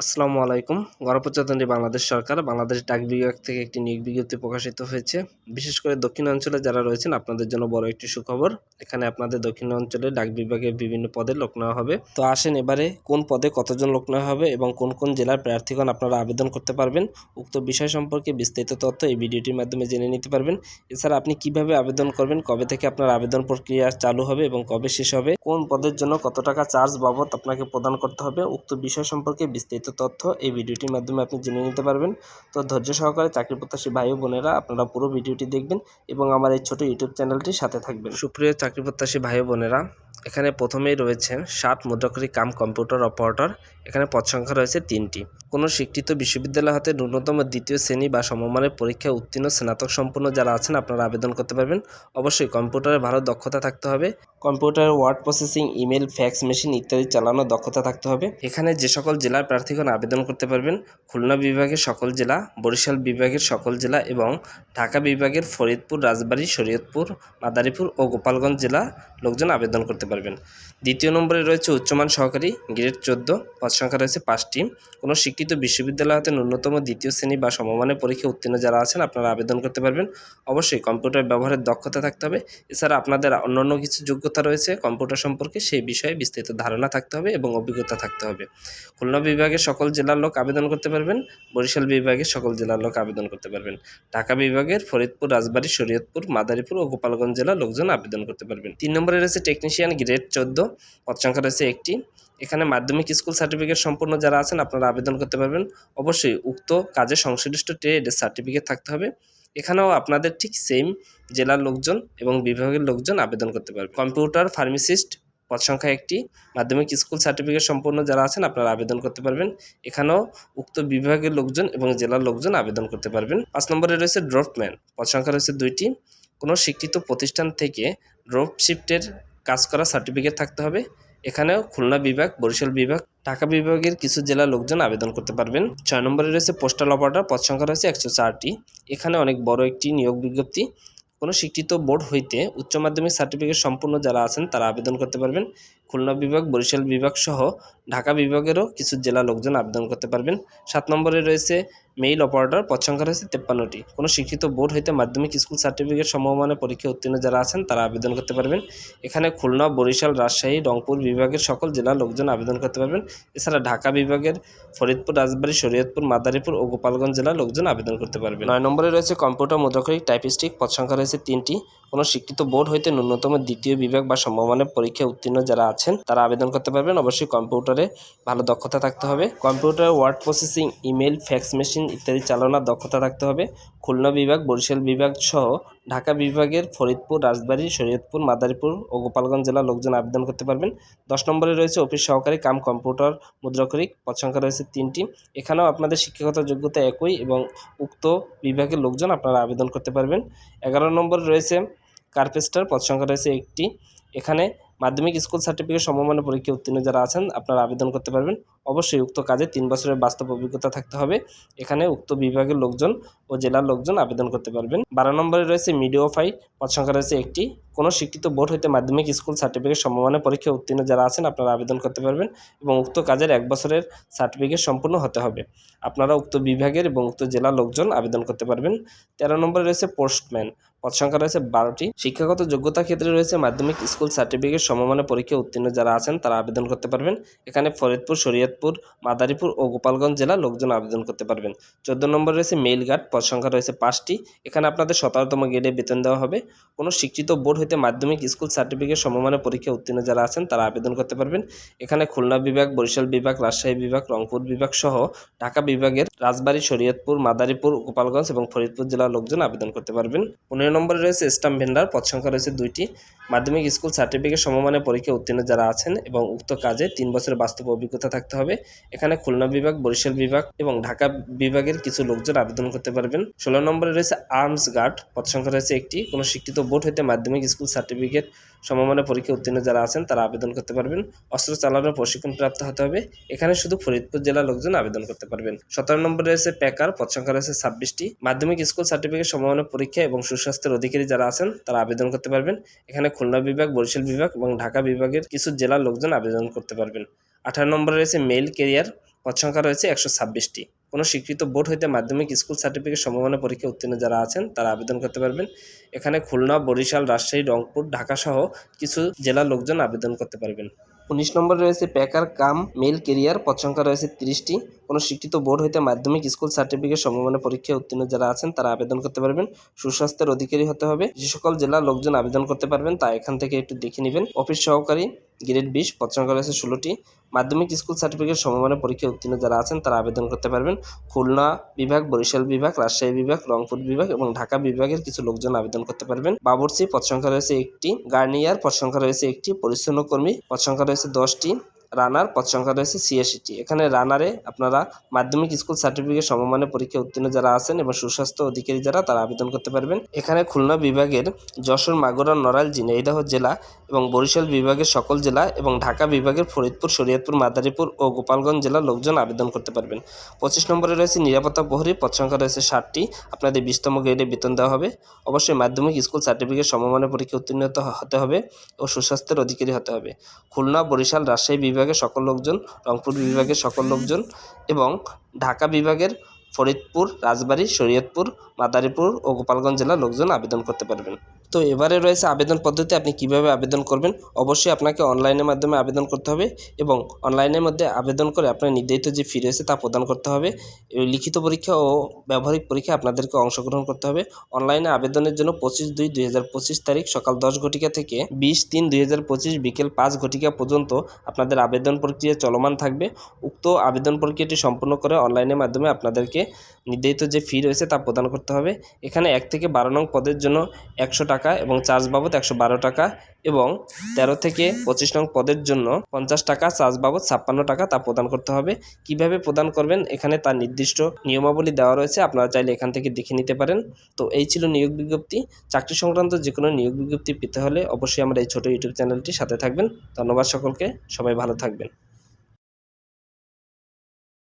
আসসালামু আলাইকুম। গণপ্রজাতন্ত্রী বাংলাদেশ সরকার, বাংলাদেশ ডাক বিভাগ থেকে একটি নিয়োগ বিজ্ঞপ্তি প্রকাশিত হয়েছে। বিশেষ করে দক্ষিণ অঞ্চলে যারা রয়েছেন, আপনাদের জন্য বড় একটি সুখবর, এখানে আপনাদের দক্ষিণ অঞ্চলে ডাক বিভাগে বিভিন্ন পদে লোক নেওয়া হবে। তো আসেন এবারে কোন পদে কতজন লোক নেওয়া হবে এবং কোন কোন জেলার প্রার্থীগণ আপনারা আবেদন করতে পারবেন? উক্ত বিষয় সম্পর্কে বিস্তারিত তথ্য এই ভিডিওটির মাধ্যমে জেনে নিতে পারবেন। এছাড়া আপনি কীভাবে আবেদন করবেন, কবে থেকে আপনার আবেদন প্রক্রিয়া চালু হবে এবং কবে শেষ হবে, কোন পদের জন্য কত টাকা চার্জ বাবদ আপনাকে প্রদান করতে হবে, উক্ত বিষয় সম্পর্কে বিস্তারিত তথ্য এই ভিডিওটির মাধ্যমে আপনি জেনে নিতে পারবেন। তো ধৈর্য সহকারে চাকরি প্রত্যাশী ভাই বোনেরা, আপনারা পুরো ভিডিওটি দেখবেন এবং আমার এই ছোটো ইউটিউব চ্যানেলটির সাথে থাকবেন। সুপ্রিয় চাকরি প্রত্যাশী ভাই বোনেরা, এখানে প্রথমেই রয়েছে ষাট মুদ্রাকরী কাম কম্পিউটার অপারেটর। এখানে পদ সংখ্যা রয়েছে তিনটি। কোনো স্বীকৃত বিশ্ববিদ্যালয় হতে ন্যূনতম দ্বিতীয় শ্রেণি বা সমমানের পরীক্ষায় উত্তীর্ণ স্নাতক সম্পন্ন যারা আছেন আপনারা আবেদন করতে পারবেন। অবশ্যই কম্পিউটারে ভালো দক্ষতা থাকতে হবে। কম্পিউটারে, word processing, email, fax, machine ইত্যাদি চালানোর দক্ষতা থাকতে হবে। এখানে যে সকল জেলার প্রার্থীগণ আবেদন করতে পারবেন, খুলনা বিভাগের সকল জেলা, বরিশাল বিভাগের সকল জেলা এবং ঢাকা বিভাগের ফরিদপুর, রাজবাড়ী, শরীয়তপুর, মাদারীপুর ও গোপালগঞ্জ জেলা লোকজন আবেদন করতে পারবেন। দ্বিতীয় নম্বরে রয়েছে উচ্চমান সহকারী, গ্রেড চোদ্দ, পদ সংখ্যা রয়েছে পাঁচটি। কোনো শিক্ষিত বিশ্ববিদ্যালয় হতে ন্যূনতম দ্বিতীয় শ্রেণি বা সমমানের পরীক্ষা উত্তীর্ণ যারা আছেন, আপনারা আবেদন করতে পারবেন। অবশ্যই কম্পিউটার ব্যবহারের দক্ষতা থাকতে হবে। এছাড়া আপনাদের অন্যান্য কিছু যোগ্যতা রয়েছে কম্পিউটার সম্পর্কে, সেই বিষয়ে বিস্তারিত ধারণা থাকতে হবে এবং অভিজ্ঞতা থাকতে হবে। খুলনা বিভাগের সকল জেলার লোক আবেদন করতে পারবেন, বরিশাল বিভাগের সকল জেলার লোক আবেদন করতে পারবেন। ঢাকা বিভাগের ফরিদপুর, রাজবাড়ী, শরীয়তপুর, মাদারীপুর ও গোপালগঞ্জ জেলার লোকজন আবেদন করতে পারবেন। তিন নম্বরে রয়েছে টেকনিশিয়ান গ্রেড চোদ্দ, পদ সংখ্যা রয়েছে একটি। এখানে মাধ্যমিক স্কুল সার্টিফিকেট সম্পূর্ণ যারা আছেন, আপনারা আবেদন করতে পারবেন। অবশ্যই উক্ত কাজে সংশ্লিষ্ট ট্রেড সার্টিফিকেট থাকতে হবে। এখানেও আপনাদের ঠিক সেম জেলার লোকজন এবং বিভাগের লোকজন আবেদন করতে পারবে। কম্পিউটার ফার্মেসিস্ট পদ সংখ্যা একটি, মাধ্যমিক স্কুল সার্টিফিকেট সম্পন্ন যারা আছেন, আপনারা আবেদন করতে পারবেন। এখানেও উক্ত বিভাগের লোকজন এবং জেলার লোকজন আবেদন করতে পারবেন। পাঁচ নম্বরে রয়েছে ড্রপম্যান, পদ সংখ্যা রয়েছে দুইটি। কোনো স্বীকৃত প্রতিষ্ঠান থেকে ড্রপ শিফটের কাজ করা সার্টিফিকেট থাকতে হবে। এখানেও খুলনা বিভাগ, বরিশাল বিভাগ, ঢাকা বিভাগের কিছু জেলা লোকজন আবেদন করতে পারবেন। ছয় নম্বরে রয়েছে পোস্টাল অপারেটর পদ সংখ্যা রয়েছে একশো চারটি। এখানে অনেক বড় একটি নিয়োগ বিজ্ঞপ্তি। কোনো শিক্ষিত বোর্ড হইতে উচ্চ মাধ্যমিক সার্টিফিকেট সম্পূর্ণ যারা আছেন তারা আবেদন করতে পারবেন। খুলনা বিভাগ, বরিশাল বিভাগ সহ ঢাকা বিভাগেরও কিছু জেলা লোকজন আবেদন করতে পারবেন। সাত নম্বরে রয়েছে মেইল অপারেটর, পদ সংখ্যা রয়েছে তেপ্পান্নটি। কোনো শিক্ষিত বোর্ড হইতে মাধ্যমিক স্কুল সার্টিফিকেট সমমানের পরীক্ষা উত্তীর্ণ যারা আছেন, তারা আবেদন করতে পারবেন। এখানে খুলনা, বরিশাল, রাজশাহী, রংপুর বিভাগের সকল জেলার লোকজন আবেদন করতে পারবেন। এছাড়া ঢাকা বিভাগের ফরিদপুর, রাজবাড়ী, শরীয়তপুর, মাদারীপুর ও গোপালগঞ্জ জেলার লোকজন আবেদন করতে পারবেন। নয় নম্বরে রয়েছে কম্পিউটার মুদ্রাক্ষরিক টাইপিস্টিক, পদ সংখ্যা রয়েছে তিনটি। কোনো শিক্ষিত বোর্ড হইতে ন্যূনতম দ্বিতীয় বিভাগ বা সমমানের পরীক্ষায় উত্তীর্ণ যারা আছেন তারা আবেদন করতে পারবেন। অবশ্যই কম্পিউটারে ভালো দক্ষতা থাকতে হবে। Computer, word processing email fax machine ইত্যাদি চালানোর দক্ষতা থাকতে হবে। খুলনা বিভাগ, বরিশাল বিভাগ সহ ঢাকা বিভাগের ফরিদপুর, রাজবাড়ী, শরীয়তপুর, মাদারীপুর ও গোপালগঞ্জ জেলার লোকজন আবেদন করতে পারবেন। দশ নম্বরে রয়েছে অফিস সহকারী কাম কম্পিউটার মুদ্রাক্ষরিক। পদ সংখ্যা রয়েছে তিনটি। এখানেও আপনাদের শিক্ষাগত যোগ্যতা একই এবং উক্ত বিভাগের লোকজন আপনারা আবেদন করতে পারবেন। এগারো নম্বরে রয়েছে কার্পেস্টার। পদ সংখ্যা রয়েছে একটি। এখানে মাধ্যমিক স্কুল সার্টিফিকেট সমমানের পরীক্ষা উত্তীর্ণ যারা আছেন, আপনারা আবেদন করতে পারবেন। অবশ্যই উক্ত কাজে তিন বছরের বাস্তব অভিজ্ঞতা থাকতে হবে। এখানে উক্ত বিভাগের লোকজন ও জেলার লোকজন আবেদন করতে পারবেন। বারো নম্বরে রয়েছে মিডিওফাই পদ সংখ্যা রয়েছে একটি। কোনো শিক্ষিত বোর্ড হইতে মাধ্যমিক স্কুল সার্টিফিকেট সমমানের পরীক্ষা উত্তীর্ণ যারা আছেন, আপনারা আবেদন করতে পারবেন এবং উক্ত কাজের এক বছরের সার্টিফিকেট সম্পূর্ণ হতে হবে। আপনারা উক্ত বিভাগের এবং উক্ত জেলার লোকজন আবেদন করতে পারবেন। তেরো নম্বরে রয়েছে পোস্টম্যান। পদ সংখ্যা রয়েছে বারোটি। শিক্ষাগত যোগ্যতা ক্ষেত্রে রয়েছে মাধ্যমিক স্কুল সার্টিফিকেট, সমমানের পরীক্ষা উত্তীর্ণ যারা আছেন তারা আবেদন করতে পারবেন। এখানে ফরিদপুর, শরীয়তপুর, মাদারীপুর ও গোপালগঞ্জ জেলার লোকজন আবেদন করতে পারবেন। চোদ্দ নম্বর রয়েছে মেইল গার্ড পদ সংখ্যা রয়েছে পাঁচটি। এখানে আপনাদের সতেরোতম গ্রেডে বেতন দেওয়া হবে। কোনো শিক্ষিত বোর্ড হইতে মাধ্যমিক স্কুল সার্টিফিকেট, সমমানের পরীক্ষা উত্তীর্ণ যারা আছেন তারা আবেদন করতে পারবেন। এখানে খুলনা বিভাগ, বরিশাল বিভাগ, রাজশাহী বিভাগ, রংপুর বিভাগ সহ ঢাকা বিভাগের রাজবাড়ী, শরীয়তপুর, মাদারীপুর, গোপালগঞ্জ এবং ফরিদপুর জেলার লোকজন আবেদন করতে পারবেন। পনেরো নম্বরে রয়েছে স্টাম্প ভেন্ডার পদ সংখ্যা রয়েছে দুইটি। মাধ্যমিক স্কুল সার্টিফিকেট সমমানের পরীক্ষা উত্তীর্ণ যারা আছেন এবং উক্ত কাজে তিন বছরের বাস্তব অভিজ্ঞতা থাকতে হবে। এখানে খুলনা বিভাগ, বরিশাল বিভাগ এবং ঢাকা বিভাগের কিছু লোকজন আবেদন করতে পারবেন। ষোলো নম্বরে রয়েছে আর্মস গার্ড পদ সংখ্যা রয়েছে একটি। কোনো শিক্ষিত বোর্ড হইতে মাধ্যমিক স্কুল সার্টিফিকেট সমমানের পরীক্ষা উত্তীর্ণ যারা আছেন, তারা আবেদন করতে পারবেন। অস্ত্র চালানোর প্রশিক্ষণ প্রাপ্ত হতে হবে। এখানে শুধু ফরিদপুর জেলার লোকজন আবেদন করতে পারবেন। সতেরো নম্বরে রয়েছে প্যাকার, পদ সংখ্যা রয়েছে ছাব্বিশটি। মাধ্যমিক স্কুল সার্টিফিকেট, সমমানের পরীক্ষা এবং সুস্বাস্থ্যের অধিকারী যারা আছেন, তারা আবেদন করতে পারবেন। এখানে খুলনা বিভাগ, বরিশাল বিভাগ এবং ঢাকা বিভাগের কিছু জেলার লোকজন আবেদন করতে পারবেন। আঠারো নম্বরে রয়েছে মেইল কেরিয়ার, পদ সংখ্যা রয়েছে একশো ছাব্বিশটি। কোনো স্বীকৃত বোর্ড হইতে মাধ্যমিক স্কুল সার্টিফিকেট সমমানের পরীক্ষা উত্তীর্ণ যারা আছেন, তারা আবেদন করতে পারবেন। এখানে খুলনা, বরিশাল, রাজশাহী, রংপুর ঢাকা সহ কিছু জেলার লোকজন আবেদন করতে পারবেন। উনিশ নম্বর রয়েছে প্যাকার কাম মেল কেরিয়ার পদ সংখ্যা রয়েছে তিরিশটি। কোনো স্বীকৃত বোর্ড হইতে মাধ্যমিক স্কুল সার্টিফিকেট সমমানের পরীক্ষায় উত্তীর্ণ যারা আছেন, তারা আবেদন করতে পারবেন। সুস্বাস্থ্যের অধিকারী হতে হবে। যে সকল জেলার লোকজন আবেদন করতে পারবেন, তা এখান থেকে একটু দেখে নেবেন। অফিস সহকারী, গ্রেড বিশ সংখ্যা রয়েছে ষোলোটি। মাধ্যমিক স্কুল সার্টিফিকেট সমমানের পরীক্ষায় উত্তীর্ণ যারা আছেন, তারা আবেদন করতে পারবেন। খুলনা বিভাগ, বরিশাল বিভাগ, রাজশাহী বিভাগ, রংপুর বিভাগ এবং ঢাকা বিভাগের কিছু লোকজন আবেদন করতে পারবেন। বাবুর্চি পদ সংখ্যা রয়েছে একটি। গার্নিয়ার পদ সংখ্যা রয়েছে একটি। পরিচ্ছন্ন কর্মী পদ রয়েছে দশটি। রানার পদ সংখ্যা রয়েছে ছিয়াশিটি। এখানে রানারে আপনারা মাধ্যমিক স্কুল সার্টিফিকেট সমমানের পরীক্ষা উত্তীর্ণ যারা আছেন এবং সুস্বাস্থ্য অধিকারী যারা, তারা আবেদন করতে পারবেন। এখানে খুলনা বিভাগের যশোর মাগুরা নড়াইল ঝিনাইদহ জেলা এবং বরিশাল বিভাগের সকল জেলা এবং ঢাকা বিভাগের ফরিদপুর, শরীয়তপুর, মাদারীপুর ও গোপালগঞ্জ জেলার লোকজন আবেদন করতে পারবেন। পঁচিশ নম্বরে রয়েছে নিরাপত্তা প্রহরী, পদ সংখ্যা রয়েছে ষাটটি। আপনাদের বিশতম গ্রেডে বেতন দেওয়া হবে। অবশ্যই মাধ্যমিক স্কুল সার্টিফিকেট সমমানের পরীক্ষা উত্তীর্ণ হতে হবে ও সুস্বাস্থ্যের অধিকারী হতে হবে। খুলনা, বরিশাল, রাজশাহী বিভাগের সকল লোকজন, রংপুর বিভাগের সকল লোকজন এবং ঢাকা বিভাগের ফরিদপুর, রাজবাড়ী, শরীয়তপুর, মাদারীপুর ও গোপালগঞ্জ জেলার লোকজন আবেদন করতে পারবেন। তো এবারে রয়েছে আবেদন পদ্ধতি, আপনি কীভাবে আবেদন করবেন? অবশ্যই আপনাকে অনলাইনের মাধ্যমে আবেদন করতে হবে এবং অনলাইনের মধ্যে আবেদন করে আপনার নির্ধারিত যে ফি রয়েছে তা প্রদান করতে হবে। লিখিত পরীক্ষা ও ব্যবহারিক পরীক্ষা আপনাদেরকে অংশগ্রহণ করতে হবে। অনলাইনে আবেদনের জন্য পঁচিশ দুই দুই তারিখ সকাল দশ ঘটিকা থেকে বিশ তিন দুই বিকেল পাঁচ ঘটিকা পর্যন্ত আপনাদের আবেদন প্রক্রিয়া চলমান থাকবে। উক্ত আবেদন প্রক্রিয়াটি সম্পূর্ণ করে অনলাইনের মাধ্যমে আপনাদেরকে নির্ধারিত যে ফি রয়েছে তা প্রদান করতে হবে। এখানে এক থেকে বারো নং পদের জন্য একশো টাকা এবং চার্জ বাবদ একশো বারো টাকা এবং তেরো থেকে পঁচিশ নং পদের জন্য পঞ্চাশ টাকা, চার্জ বাবদ ছাপ্পান্ন টাকা তা প্রদান করতে হবে। কীভাবে প্রদান করবেন? এখানে তার নির্দিষ্ট নিয়মাবলী দেওয়া রয়েছে, আপনারা চাইলে এখান থেকে দেখে নিতে পারেন। তো এই ছিল নিয়োগ বিজ্ঞপ্তি। চাকরি সংক্রান্ত যে কোনো নিয়োগ বিজ্ঞপ্তি পেতে হলে অবশ্যই আমার এই ছোটো ইউটিউব চ্যানেলটির সাথে থাকবেন। ধন্যবাদ সকলকে, সবাই ভালো থাকবেন।